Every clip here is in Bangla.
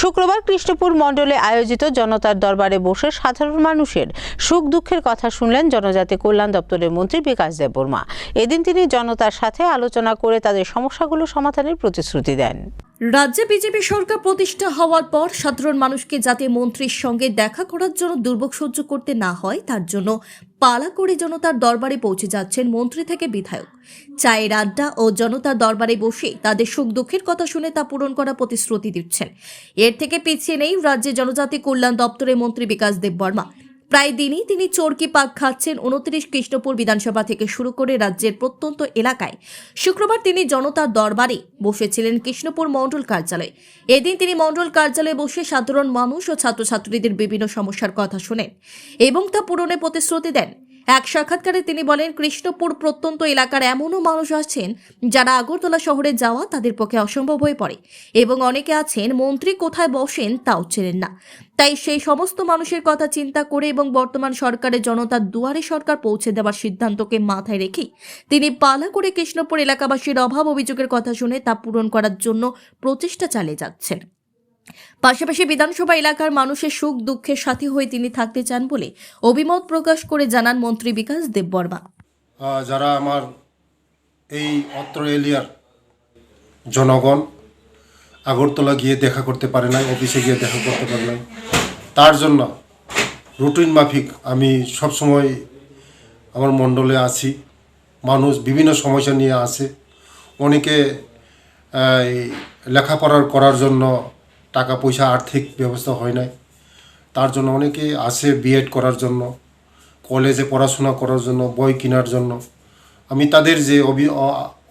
শুক্রবার কৃষ্ণপুর মণ্ডলে আয়োজিত জনতার দরবারে বসে সাধারণ মানুষের সুখ দুঃখের কথা শুনলেন জনজাতি কল্যাণ দপ্তরের মন্ত্রী বিকাশ দেববর্মা এদিন তিনি জনতার সাথে আলোচনা করে তাদের সমস্যাগুলো সমাধানের প্রতিশ্রুতি দেন। রাজ্যে বিজেপি সরকার প্রতিষ্ঠা হওয়ার পর সাধারণ মানুষকে যাতে মন্ত্রীর সঙ্গে দেখা করার জন্য দুর্ভোগ সহ্য করতে না হয়, তার জন্য পালা করে জনতার দরবারে পৌঁছে যাচ্ছেন মন্ত্রী থেকে বিধায়ক। চায়ের আড্ডা ও জনতার দরবারে বসে তাদের সুখ দুঃখের কথা শুনে তা পূরণ করা প্রতিশ্রুতি দিচ্ছেন। এর থেকে পিছিয়ে নেই রাজ্যে জনজাতি কল্যাণ দপ্তরের মন্ত্রী বিকাশ দেববর্মা। প্রায় দিনই তিনি চরকি পাক খাচ্ছেন উনত্রিশ কৃষ্ণপুর বিধানসভা থেকে শুরু করে রাজ্যের প্রত্যন্ত এলাকায়। শুক্রবার তিনি জনতার দরবারে বসেছিলেন কৃষ্ণপুর মন্ডল কার্যালয়ে। এদিন তিনি মন্ডল কার্যালয়ে বসে সাধারণ মানুষ ও ছাত্রছাত্রীদের বিভিন্ন সমস্যার কথা শোনেন এবং তা পূরণে প্রতিশ্রুতি দেন। এক সাক্ষাৎকারে তিনি বলেন, কৃষ্ণপুর প্রত্যন্ত এলাকার এমনও মানুষ আছেন যারা আগরতলা শহরে যাওয়া তাদের পক্ষে অসম্ভব হয়ে পড়ে এবং অনেকে আছেন, মন্ত্রী কোথায় বসেন তাও চেনেন না। তাই সেই সমস্ত মানুষের কথা চিন্তা করে এবং বর্তমান সরকারের জনতার দুয়ারে সরকার পৌঁছে দেওয়ার সিদ্ধান্তকে মাথায় রেখে তিনি পালা করে কৃষ্ণপুর এলাকাবাসীর অভাব অভিযোগের কথা শুনে তা পূরণ করার জন্য প্রচেষ্টা চালিয়ে যাচ্ছেন। পাশাপাশি বিধানসভা এলাকার মানুষের সুখ, দুঃখের সাথী হয়ে তিনি থাকতে চান বলে অভিমত প্রকাশ করে জানান মন্ত্রী বিকাশ দেববর্মা। যারা আমার এই অত্র এলিয়ার জনগণ আগরতলা গিয়ে দেখা করতে পারে নাই, অফিসে গিয়ে দেখা করতে পারে নাই, তার জন্য রুটিন মাফিক আমি সবসময় আমার মণ্ডলে আছি। মানুষ বিভিন্ন সমস্যা নিয়ে আসে অনেকে লেখাপড়ার করার জন্য টাকা পয়সা আর্থিক ব্যবস্থা হয় নাই। তার জন্য অনেকে আসে বিএড করার জন্য কলেজে পড়াশোনা করার জন্য, বই কেনার জন্য। আমি তাদের যে অভি-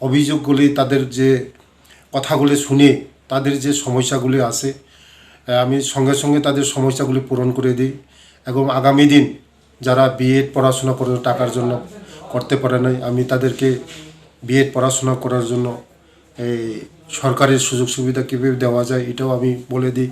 অভিযোগগুলি, তাদের যে কথাগুলি শুনে, তাদের যে সমস্যাগুলি আছে আমি সঙ্গে সঙ্গে তাদের সমস্যাগুলি পূরণ করে দিই এবং আগামী দিন যারা বিএড পড়াশোনা করে টাকার জন্য করতে পারে নাই, আমি তাদেরকে বিএড পড়াশোনা করার জন্য সরকারের সুযোগ সুবিধা কীভাবে দেওয়া যায় এটাও আমি বলে দিই।